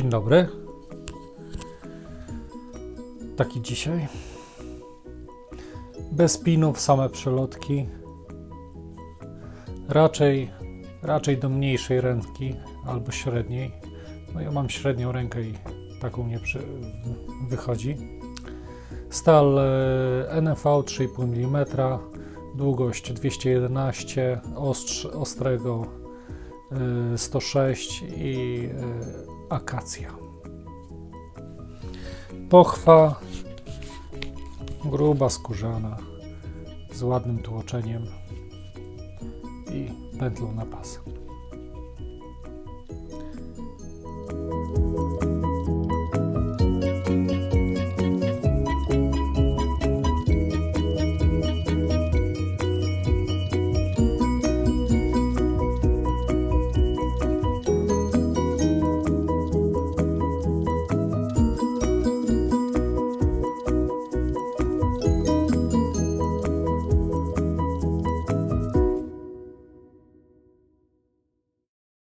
Dzień dobry. Taki dzisiaj. Bez pinów, same przelotki. Raczej, raczej do mniejszej ręki albo średniej. No ja mam średnią rękę i taką nie przy, wychodzi. Stal e, NV 3,5 mm, długość 211, ostrz, ostrego e, 106 i e, akacja. Pochwa gruba, skórzana, z ładnym tłoczeniem i pętlą na pas.